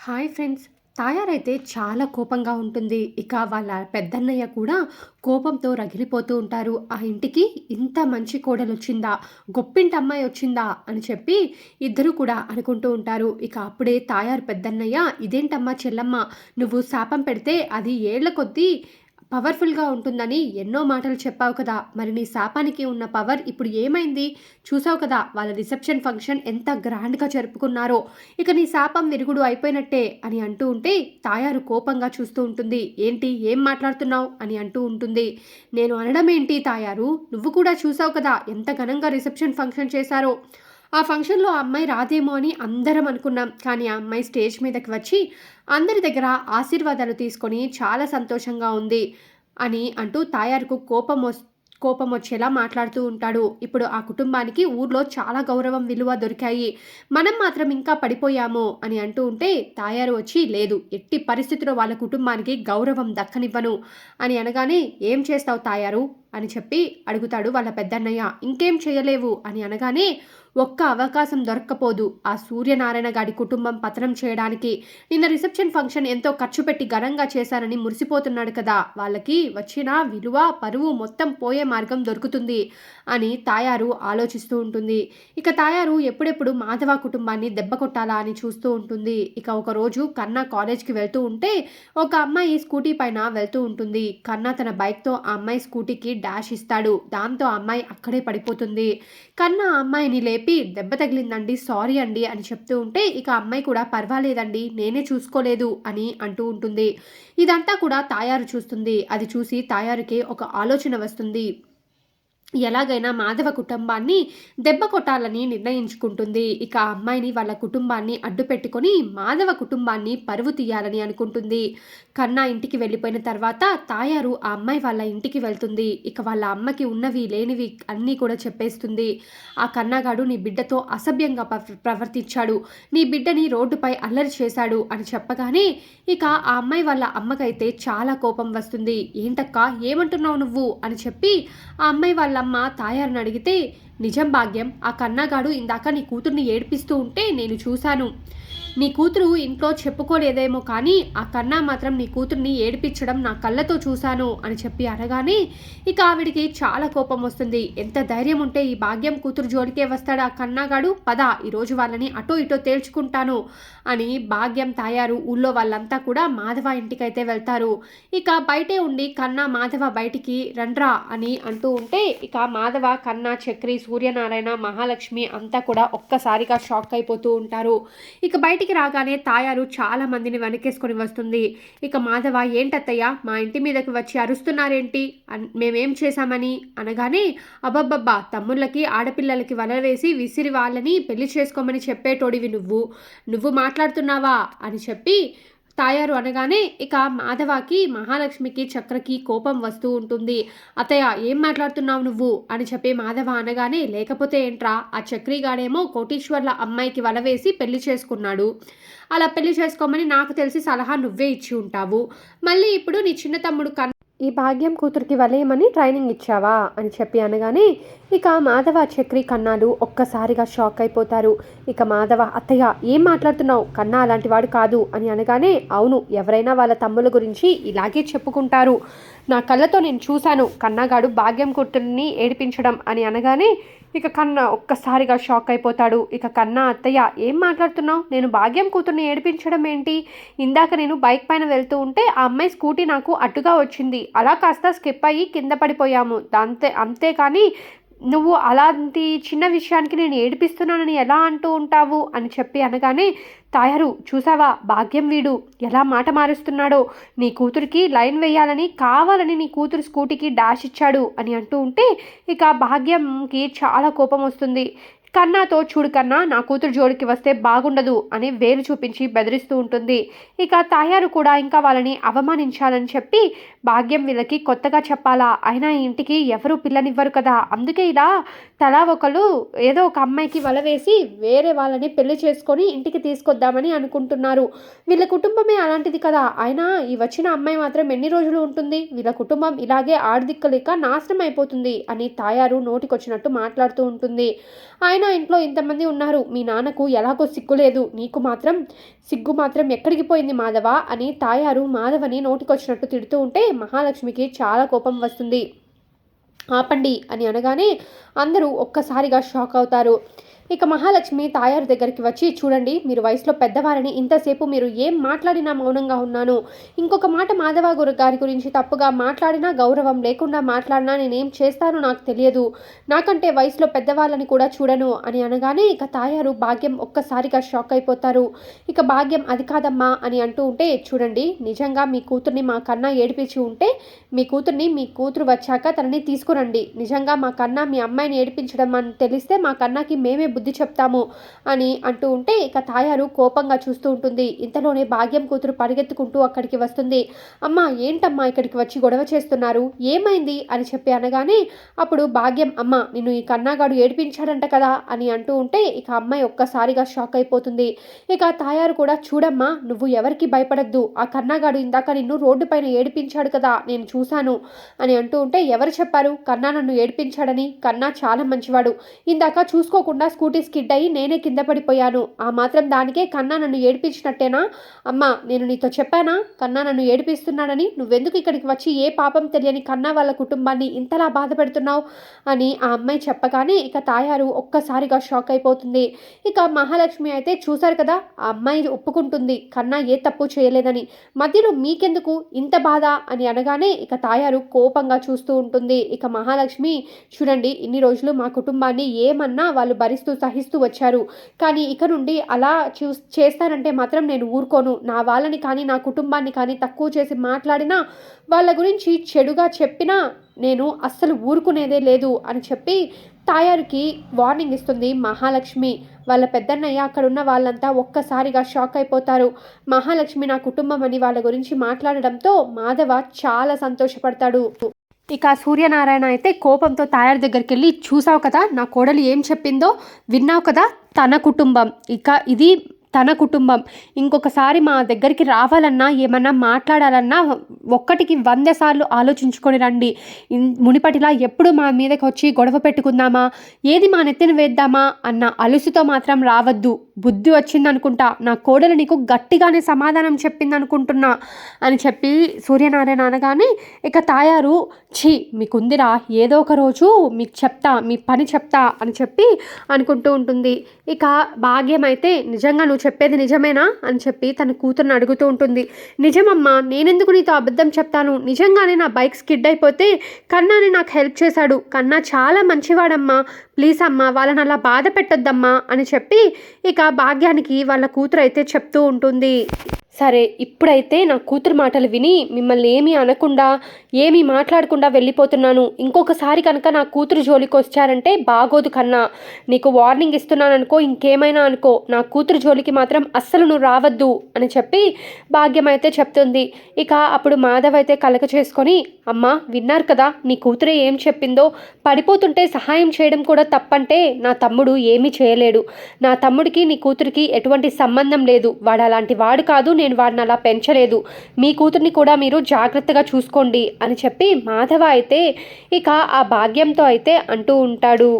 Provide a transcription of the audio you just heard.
Hi friends. తాయారైతే చాలా కోపంగా ఉంటుంది. ఇక వాళ్ళ పెద్దన్నయ్య కూడా కోపంతో రగిలిపోతూ ఉంటారు. ఆ ఇంటికి ఇంత మంచి కోడలు వచ్చిందా గొప్పింటి అమ్మాయి వచ్చిందా? అని చెప్పి ఇద్దరు కూడా అనుకుంటూ ఉంటారు. ఇక అప్పుడే తాయారు పెద్దన్నయ్య ఇదేంటమ్మా చెల్లమ్మ? నువ్వు శాపం పెడితే అది ఏళ్ళ కొద్దీ పవర్ఫుల్గా ఉంటుందని ఎన్నో మాటలు చెప్పావు కదా. మరి నీ శాపానికి ఉన్న పవర్ ఇప్పుడు ఏమైంది? చూసావు కదా వాళ్ళ రిసెప్షన్ ఫంక్షన్ ఎంత గ్రాండ్గా జరుపుకున్నారో. ఇక నీ శాపం విరుగుడు అయిపోయినట్టే అని అంటూ ఉంటే తాయారు కోపంగా చూస్తూ ఉంటుంది. ఏంటి? ఏం మాట్లాడుతున్నావు? అని అంటూ ఉంటుంది. నేను అనడం ఏంటి తాయారు? నువ్వు కూడా చూసావు కదా ఎంత ఘనంగా రిసెప్షన్ ఫంక్షన్ చేశారో. ఆ ఫంక్షన్లో ఆ అమ్మాయి రాదేమో అని అందరం అనుకున్నాం. కానీ ఆ అమ్మాయి స్టేజ్ మీదకి వచ్చి అందరి దగ్గర ఆశీర్వాదాలు తీసుకొని చాలా సంతోషంగా ఉంది అని అంటూ తాయారుకు కోపం కోపం వచ్చేలా మాట్లాడుతూ ఉంటాడు. ఇప్పుడు ఆ కుటుంబానికి ఊర్లో చాలా గౌరవం విలువ దొరికాయి. మనం మాత్రం ఇంకా పడిపోయాము అని అంటూ ఉంటే తాయారు వచ్చి లేదు ఎట్టి పరిస్థితిలో వాళ్ళ కుటుంబానికి గౌరవం దక్కనివ్వను అని అనగానే ఏం చేస్తావు తాయారు? అని చెప్పి అడుగుతాడు వాళ్ళ పెద్దన్నయ్య. ఇంకేం చేయలేవు అని అనగానే ఒక్క అవకాశం దొరక్కపోదు. ఆ సూర్యనారాయణ గారి కుటుంబం పతనం చేయడానికి నిన్న రిసెప్షన్ ఫంక్షన్ ఎంతో ఖర్చు పెట్టి ఘనంగా చేశారని మురిసిపోతున్నాడు కదా. వాళ్ళకి వచ్చిన విలువ పరువు మొత్తం పోయే మార్గం దొరుకుతుంది అని తాయారు ఆలోచిస్తూ ఉంటుంది. ఇక తాయారు ఎప్పుడెప్పుడు మాధవ కుటుంబాన్ని దెబ్బ కొట్టాలా అని చూస్తూ ఉంటుంది. ఇక ఒకరోజు కన్నా కాలేజ్కి వెళ్తూ ఉంటే ఒక అమ్మాయి స్కూటీ పైన వెళ్తూ ఉంటుంది. కన్నా తన బైక్తో ఆ అమ్మాయి స్కూటీకి డాష్ ఇస్తాడు. దాంతో అమ్మాయి అక్కడే పడిపోతుంది. కన్నా అమ్మాయిని లేపి చెప్పి దెబ్బ తగిలిందండి సారీ అండి అని చెప్తూ ఉంటే ఇక అమ్మాయి కూడా పర్వాలేదండి నేనే చూసుకోలేదు అని అంటూ ఉంటుంది. ఇదంతా కూడా తాయారు చూస్తుంది. అది చూసి తాయారుకి ఒక ఆలోచన వస్తుంది. ఎలాగైనా మాధవ కుటుంబాన్ని దెబ్బ కొట్టాలని నిర్ణయించుకుంటుంది. ఇక అమ్మాయిని వాళ్ళ కుటుంబాన్ని అడ్డు పెట్టుకొని మాధవ కుటుంబాన్ని పరువు తీయాలని అనుకుంటుంది. కన్నా ఇంటికి వెళ్ళిపోయిన తర్వాత తాయారు ఆ అమ్మాయి వాళ్ళ ఇంటికి వెళ్తుంది. ఇక వాళ్ళ అమ్మకి ఉన్నవి లేనివి అన్నీ కూడా చెప్పేస్తుంది. ఆ కన్నాగాడు నీ బిడ్డతో అసభ్యంగా ప్రవర్తించాడు. నీ బిడ్డని రోడ్డుపై అల్లరి చేశాడు అని చెప్పగానే ఇక ఆ అమ్మాయి వాళ్ళ అమ్మకైతే చాలా కోపం వస్తుంది. ఏంటక్కా ఏమంటున్నావు నువ్వు? అని చెప్పి ఆ అమ్మాయి వాళ్ళ వాళ్ళమ్మ తాయారని అడిగితే నిజం భాగ్యం ఆ కన్నాగాడు ఇందాక నీ కూతుర్ని ఏడిపిస్తూ ఉంటే నేను చూశాను. నీ కూతురు ఇంట్లో చెప్పుకోలేదేమో కానీ ఆ కన్నా మాత్రం నీ కూతుర్ని ఏడిపించడం నా కళ్ళతో చూశాను అని చెప్పి అనగానే ఇక ఆవిడికి చాలా కోపం వస్తుంది. ఎంత ధైర్యం ఉంటే ఈ భాగ్యం కూతురు జోడికే వస్తాడు? ఆ కన్నాగాడు పద ఈరోజు వాళ్ళని అటో ఇటో తేల్చుకుంటాను అని భాగ్యం తాయారు. ఊళ్ళో వాళ్ళంతా కూడా మాధవ ఇంటికైతే వెళ్తారు. ఇక బయటే ఉండి కన్నా మాధవ బయటికి రండ్రా అని అంటూ ఉంటే ఇక మాధవ కన్నా చక్రి సూర్యనారాయణ మహాలక్ష్మి అంతా కూడా ఒక్కసారిగా షాక్ అయిపోతూ ఉంటారు. ఇక బయట బయటికి రాగానే తాయారు చాలా మందిని వెనకేసుకొని వస్తుంది. ఇక మాధవ ఏంటత్తయ్య మా ఇంటి మీదకి వచ్చి అరుస్తున్నారేంటి? మేమేం చేశామని? అనగానే అబ్బబ్బబ్బా తమ్ముళ్ళకి ఆడపిల్లలకి వలవేసి విసిరి వాళ్ళని పెళ్ళి చేసుకోమని చెప్పేటోడివి నువ్వు. నువ్వు మాట్లాడుతున్నావా? అని చెప్పి తాయారు అనగానే ఇక మాధవకి మహాలక్ష్మికి చక్రకి కోపం వస్తూ ఉంటుంది. అతయ్య ఏం మాట్లాడుతున్నావు నువ్వు? అని చెప్పి మాధవ అనగానే లేకపోతే ఏంట్రా? ఆ చక్రిగాడేమో కోటీశ్వర్ల అమ్మాయికి వలవేసి పెళ్ళి చేసుకున్నాడు. అలా పెళ్ళి చేసుకోమని నాకు తెలిసి సలహా నువ్వే ఇచ్చి ఉంటావు. మళ్ళీ ఇప్పుడు నీ చిన్న తమ్ముడు కన్ ఈ భాగ్యం కూతురికి వలేయమని ట్రైనింగ్ ఇచ్చావా? అని చెప్పి అనగానే ఇక మాధవ చక్రి కన్నాలు ఒక్కసారిగా షాక్ అయిపోతారు. ఇక మాధవ అత్తయ్య ఏం మాట్లాడుతున్నావు? కన్నా అలాంటి వాడు కాదు అని అనగానే అవును ఎవరైనా వాళ్ళ తమ్ముల గురించి ఇలాగే చెప్పుకుంటారు. నా కళ్ళతో నేను చూశాను. కన్నాగాడు భాగ్యం కూతుర్ని ఏడిపించడం అని అనగానే ఇక కన్న ఒక్కసారిగా షాక్ అయిపోతాడు. ఇక కన్నా అత్తయ్య ఏం మాట్లాడుతున్నావు? నేను భాగ్యం కూతుర్ని ఏడిపించడం ఏంటి? ఇందాక నేను బైక్ పైన వెళ్తూ ఉంటే ఆ అమ్మాయి స్కూటీ నాకు అడ్డుగా వచ్చింది. అలా కాస్త స్కిప్ అయ్యి కింద పడిపోయాము. అంతే అంతేకాని నువ్వు అలాంటి చిన్న విషయానికి నేను ఏడిపిస్తున్నానని ఎలా అంటూ ఉంటావు అని చెప్పి అనగానే తాయారు చూసావా? భాగ్యం వీడు. ఎలా మాట మారుస్తున్నాడో? నీ కూతురికి లైన్ వేయాలని కావాలని నీ కూతురు స్కూటీకి డాష్ ఇచ్చాడు అని అంటూ ఉంటే ఇక భాగ్యంకి చాలా కోపం వస్తుంది. కన్నాతో చూడు కన్నా నా కూతురు జోడికి వస్తే బాగుండదు అని వేలు చూపించి బెదిరిస్తూ ఉంటుంది. ఇక తాయారు కూడా ఇంకా వాళ్ళని అవమానించాలని చెప్పి భాగ్యం వీళ్ళకి కొత్తగా చెప్పాలా? అయినా ఇంటికి ఎవరు పిల్లనివ్వరు కదా. అందుకే ఇలా తలా ఒకరు ఏదో ఒక అమ్మాయికి వల వేసి వేరే వాళ్ళని పెళ్ళి చేసుకొని ఇంటికి తీసుకొద్దామని అనుకుంటున్నారు. వీళ్ళ కుటుంబమే అలాంటిది కదా. అయినా ఈ వచ్చిన అమ్మాయి మాత్రం ఎన్ని రోజులు ఉంటుంది? వీళ్ళ కుటుంబం ఇలాగే ఆర్థిక లేక నాశనం అయిపోతుంది అని తాయారు నోటికొచ్చినట్టు మాట్లాడుతూ ఉంటుంది. ఆయన అయినా ఇంట్లో ఇంతమంది ఉన్నారు. మీ నాన్నకు ఎలాగో సిగ్గు లేదు. నీకు మాత్రం సిగ్గు మాత్రం ఎక్కడికి పోయింది మాధవ? అని తాయారు మాధవని నోటికొచ్చినట్టు తిడుతూ ఉంటే మహాలక్ష్మికి చాలా కోపం వస్తుంది. ఆపండి అని అనగానే అందరూ ఒక్కసారిగా షాక్ అవుతారు. ఇక మహాలక్ష్మి తాయారు దగ్గరికి వచ్చి చూడండి మీరు వయసులో పెద్దవారని ఇంతసేపు మీరు ఏం మాట్లాడినా మౌనంగా ఉన్నాను. ఇంకొక మాట మాధవ గురు గారి గురించి తప్పుగా మాట్లాడినా గౌరవం లేకుండా మాట్లాడినా నేనేం చేస్తానో నాకు తెలియదు. నాకంటే వయసులో పెద్దవాళ్ళని కూడా చూడను అని అనగానే ఇక తాయారు భాగ్యం ఒక్కసారిగా షాక్ అయిపోతారు. ఇక భాగ్యం అది కాదమ్మా అని అంటూ ఉంటే చూడండి నిజంగా మీ కూతుర్ని మా కన్నా ఏడిపించి ఉంటే మీ కూతుర్ని మీ కూతురు వచ్చాక తనని తీసుకురండి. నిజంగా మా కన్నా మీ అమ్మాయిని ఏడిపించడం అని తెలిస్తే మా కన్నాకి మేమే బుద్ధి చెప్తాము అని అంటూ ఉంటే ఇక తాయారు కోపంగా చూస్తూ ఉంటుంది. ఇంతలోనే భాగ్యం కూతురు పరిగెత్తుకుంటూ అక్కడికి వస్తుంది. అమ్మ ఏంటమ్మా ఇక్కడికి వచ్చి గొడవ చేస్తున్నారు? ఏమైంది? అని చెప్పి అనగానే అప్పుడు భాగ్యం అమ్మ నిన్ను ఈ కన్నాగాడు ఏడిపించాడంట కదా అని అంటూ ఉంటే ఇక అమ్మాయి ఒక్కసారిగా షాక్ అయిపోతుంది. ఇక తాయారు కూడా చూడమ్మా నువ్వు ఎవరికి భయపడద్దు. ఆ కన్నాగాడు ఇందాక నిన్ను రోడ్డు పైన ఏడిపించాడు కదా నేను చూశాను అని అంటూ ఉంటే ఎవరు చెప్పారు? కన్నా నన్ను ఏడిపించాడని? కన్నా చాలా మంచివాడు. ఇందాక చూసుకోకుండా స్కూల్ స్కూటీ స్కిడ్ అయ్యి నేనే కింద పడిపోయాను. ఆ మాత్రం దానికే కన్నా నన్ను ఏడిపించినట్టేనా? అమ్మా నేను నీతో చెప్పానా? కన్నా నన్ను ఏడిపిస్తున్నాడని? నువ్వెందుకు ఇక్కడికి వచ్చి ఏ పాపం తెలియని కన్నా వాళ్ళ కుటుంబాన్ని ఇంతలా బాధ పెడుతున్నావు అని ఆ అమ్మాయి చెప్పగానే ఇక తాయారు ఒక్కసారిగా షాక్ అయిపోతుంది. ఇక మహాలక్ష్మి అయితే చూశారు కదా ఆ అమ్మాయి ఒప్పుకుంటుంది. కన్నా ఏ తప్పు చేయలేదని. మధ్యలో మీకెందుకు? ఇంత బాధ? అని అనగానే ఇక తాయారు కోపంగా చూస్తూ ఉంటుంది. ఇక మహాలక్ష్మి చూడండి ఇన్ని రోజులు మా కుటుంబాన్ని ఏమన్నా వాళ్ళు భరిస్తూ సహిస్తూ వచ్చారు. కానీ ఇక నుండి అలా చూ చేస్తారంటే మాత్రం నేను ఊరుకోను. నా వాళ్ళని కానీ నా కుటుంబాన్ని కానీ తక్కువ చేసి మాట్లాడినా వాళ్ళ గురించి చెడుగా చెప్పినా నేను అస్సలు ఊరుకునేదే లేదు అని చెప్పి తాయారుకి వార్నింగ్ ఇస్తుంది మహాలక్ష్మి. వాళ్ళ పెద్దన్నయ్య అక్కడున్న వాళ్ళంతా ఒక్కసారిగా షాక్ అయిపోతారు. మహాలక్ష్మి నా కుటుంబం అని వాళ్ళ గురించి మాట్లాడడంతో మాధవ చాలా సంతోషపడతాడు. ఇక సూర్యనారాయణ అయితే కోపంతో తాయారు దగ్గరికి వెళ్ళి చూసావు కదా నా కోడలు ఏం చెప్పిందో విన్నావు కదా తన కుటుంబం. ఇక ఇది తన కుటుంబం. ఇంకొకసారి మా దగ్గరికి రావాలన్నా ఏమన్నా మాట్లాడాలన్నా ఒక్కటికి వంద సార్లు ఆలోచించుకొని రండి. మునిపటిలా ఎప్పుడు మా మీదకి వచ్చి గొడవ పెట్టుకుందామా? ఏది మా నెత్తిన వేద్దామా? అన్న అలుసుతో మాత్రం రావద్దు. బుద్ధి వచ్చిందనుకుంటా. నా కోడలు నీకు గట్టిగానే సమాధానం చెప్పింది అనుకుంటున్నా అని చెప్పి సూర్యనారాయణ అనగానే ఇక తాయారు. ఛీ మీకుందిరా. ఏదో ఒక రోజు మీకు చెప్తా మీ పని చెప్తా అని చెప్పి అనుకుంటూ ఉంటుంది. ఇక భాగ్యం అయితే నిజంగా నువ్వు చెప్పేది నిజమేనా అని చెప్పి తన కూతురుని అడుగుతూ ఉంటుంది. నిజమమ్మా నేనెందుకు నీతో అబద్ధం చెప్తాను? నిజంగానే నా బైక్ స్కిడ్ అయిపోతే కన్నాని నాకు హెల్ప్ చేశాడు. కన్నా చాలా మంచివాడమ్మా. ప్లీజ్ అమ్మా వాళ్ళని అలా బాధ పెట్టొద్దమ్మా అని చెప్పి ఇక భాగ్యానికి వాళ్ళ కూతురు అయితే చెప్తూ ఉంటుంది. సరే ఇప్పుడైతే నా కూతురు మాటలు విని మిమ్మల్ని ఏమీ అనకుండా ఏమీ మాట్లాడకుండా వెళ్ళిపోతున్నాను. ఇంకొకసారి కనుక నా కూతురు జోలికి వచ్చారంటే బాగోదు కన్నా. నీకు వార్నింగ్ ఇస్తున్నాను అనుకో ఇంకేమైనా అనుకో. నా కూతురు జోలికి మాత్రం అస్సలు నువ్వు రావద్దు అని చెప్పి భాగ్యం అయితే చెప్తుంది. ఇక అప్పుడు మాధవ్ అయితే కలక చేసుకొని అమ్మ విన్నారు కదా నీ కూతురే ఏం చెప్పిందో? పడిపోతుంటే సహాయం చేయడం కూడా తప్పంటే నా తమ్ముడు ఏమీ చేయలేడు. నా తమ్ముడికి నీ కూతురికి ఎటువంటి సంబంధం లేదు. వాడు అలాంటి వాడు కాదు నేను నేను వాడిని అలా పెంచలేదు. మీ కూతుర్ని కూడా మీరు జాగ్రత్తగా చూసుకోండి అని చెప్పి మాధవ అయితే ఇక ఆ భాగ్యంతో అయితే అంటూ ఉంటాడు.